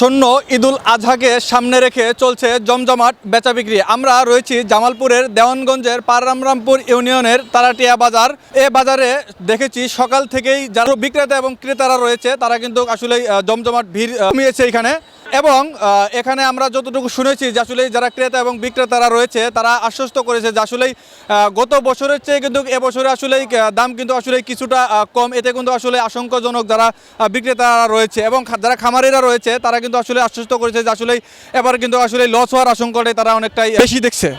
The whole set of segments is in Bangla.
আসন্ন ঈদুল আজহাকে সামনে রেখে চলছে জমজমাট বেচা বিক্রি। আমরা রয়েছি জামালপুরের দেওয়ানগঞ্জের পাররামরামপুর ইউনিয়নের তারাটিয়া বাজার। এ বাজারে দেখেছি সকাল থেকেই যারা বিক্রেতা এবং ক্রেতারা রয়েছে, তারা কিন্তু আসলে জমজমাট ভিড় কমিয়েছে এখানে। এবং এখানে আমরা যতটুকু শুনেছি যে আসলে যারা ক্রেতা এবং বিক্রেতারা রয়েছে, তারা আশ্বস্ত করেছে যে আসলে গত বছরের চেয়ে কিন্তু এবছরে আসলে দাম কিন্তু আসলে কিছুটা কম। এতে কিন্তু আসলে আশঙ্কাজনক যারা বিক্রেতারা রয়েছে এবং যারা খামারিরা রয়েছে, তারা কিন্তু আসলে আশ্বস্ত করেছে যে আসলে এবার কিন্তু আসলে লস হওয়ার আশঙ্কাটাই তারা অনেকটাই বেশি দেখছে।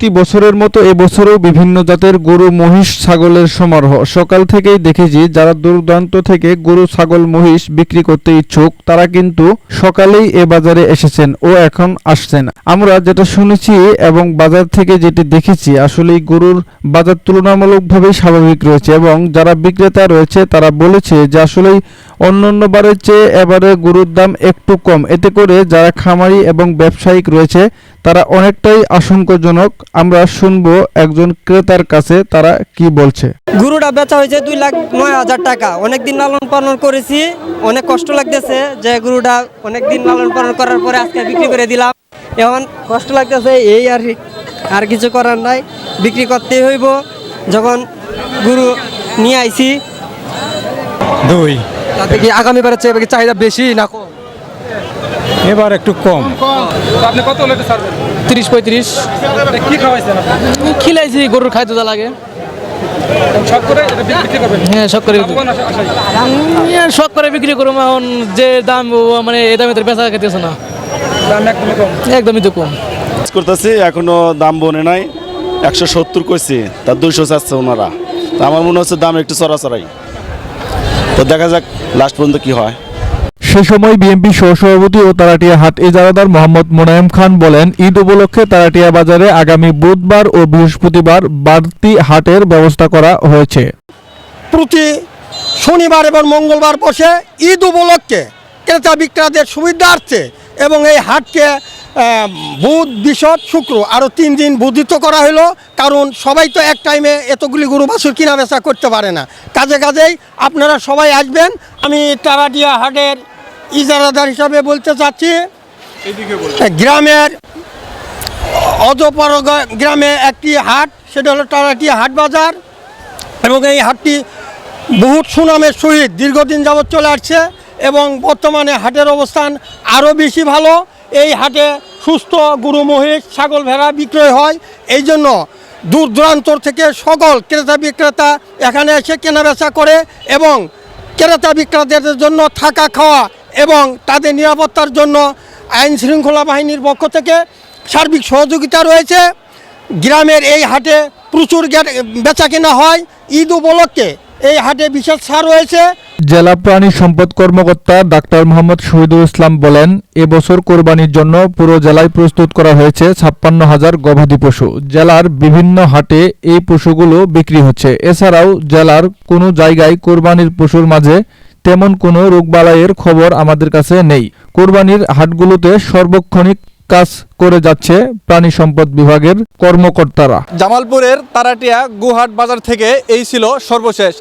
প্রতি বছরের মতো এবছরও বিভিন্ন জাতের গরু মহিষ ছাগলের সমারোহ। সকাল থেকেই দেখেছি যারা দূরদূরান্ত থেকে গরু, ছাগল, মহিষ বিক্রি করতে ইচ্ছুক, তারা কিন্তু সকালেই এ বাজারে এসেছেন ও এখন আসছেন। আমরা যেটা শুনেছি এবং বাজার থেকে যেটি দেখেছি, আসলেই গরুর বাজার তুলনামূলকভাবেই স্বাভাবিক রয়েছে এবং যারা বিক্রেতা রয়েছে, তারা বলেছে যে আসলেই অন্যান্য বারের চেয়ে এবারে গরুর দাম একটু কম। এতে করে যারা খামারি এবং ব্যবসায়িক রয়েছে তারা অনেকটাই আশঙ্কাজনক। আমরা শুনব একজন ক্রেতার কাছে তারা কি বলছে। গরুটা বেচা হয়েছে দুই লাখ নয় হাজার টাকা। অনেক দিন লালন পালন করেছি। অনেক কষ্ট লাগতেছে যে গরুটা অনেক দিন লালন পালন করার পরে আজকে বিক্রি করে দিলাম। এখন কষ্ট লাগতেছে এই আর আর কিছু করার নাই। বিক্রি করতেই হইব। যখন গরু নিয়ে আইছি দুই। তাতে কি আগামী বারের চেয়ে কি চাহিদা বেশি না কম? এবার একটু কম। আপনি কত হলে ছাড়বেন? তিরিশ পঁয়ত্রিশ। কি খাওয়াইছেন খিলাইছি গরুর খাদ্য যা লাগে। সব করে হ্যাঁ শখ করে শখ করে বিক্রি করুম এখন যে দাম মানে এই দামে তো বেচা খেতেছে না। দাম একদমই তো কম। করতেছি এখনও দাম বনে নাই। একশো সত্তর করছি তার দুইশো চাচ্ছে ওনারা। তা আমার মনে হচ্ছে দাম একটু চড়াচড়াই। তো দেখা যাক লাস্ট পর্যন্ত কি হয়। সে সময় বিএনপি সহসভাপতি ও তারাটিয়া হাট ইজারাদার মোহাম্মদ মোনায়েম খান বলেন ঈদ উপলক্ষে তারাটিয়া বাজারে আগামী বুধবার ও বৃহস্পতিবার বাড়তি হাটের ব্যবস্থা করা হয়েছে। প্রতি শনিবার এবং মঙ্গলবার বসে ঈদ উপলক্ষে ক্রেতা বিক্রেতাদের সুবিধার্থে এবং এই হাটকে বুধ বিশদ শুক্র। আরও তিন দিন বর্ধিত করা হলো কারণ সবাই তো এক টাইমে এতগুলি গরু বাছুর কিনা বেচা করতে পারে না। কাজে কাজেই আপনারা সবাই আসবেন। আমি তারাডিয়া হাটের ইজারাদার হিসাবে বলতে চাচ্ছি গ্রামের অজপর গ্রামে একটি হাট সেটা হলো তারাটিয়া হাট বাজার। এবং এই হাটটি বহুত সুনামের সহিত দীর্ঘদিন যাবৎ চলে আসছে। এবং বর্তমানে হাটের অবস্থান আরও বেশি ভালো। এই হাটে সুস্থ গরু, মহিষ, ছাগল, ভেড়া বিক্রয় হয়। এই জন্য দূর দূরান্তর থেকে সকল ক্রেতা বিক্রেতা এখানে এসে কেনাবেচা করে এবং ক্রেতা বিক্রেতাদের জন্য থাকা খাওয়া এবং তাদের নিরাপত্তার জন্য আইন শৃঙ্খলা বাহিনীর পক্ষ থেকে সার্বিক সহযোগিতা রয়েছে। গ্রামের এই হাটে প্রচুর বেচা কেনা হয়। ঈদ উপলক্ষে এই হাটে বিশেষ ছাড় রয়েছে। জেলা প্রাণী সম্পদ কর্মকর্তা ডাক্তার মোহাম্মদ শহীদুল ইসলাম বলেন এবছর কোরবানির জন্য পুরো জেলায় প্রস্তুত করা হয়েছে ছাপ্পান্ন হাজার গবাদি পশু। জেলার বিভিন্ন হাটে এই পশুগুলো বিক্রি হচ্ছে। এছাড়াও জেলার কোনো জায়গায় কোরবানির পশুর মাঝে তেমন কোনো রোগবালাইয়ের খবর আমাদের কাছে নেই। কোরবানির হাটগুলোতে সর্বক্ষণিক কাজ করে যাচ্ছে প্রাণী সম্পদ বিভাগের কর্মকর্তারা। জামালপুরের তারাটিয়া গুহাট বাজার থেকে এই ছিল সর্বশেষ।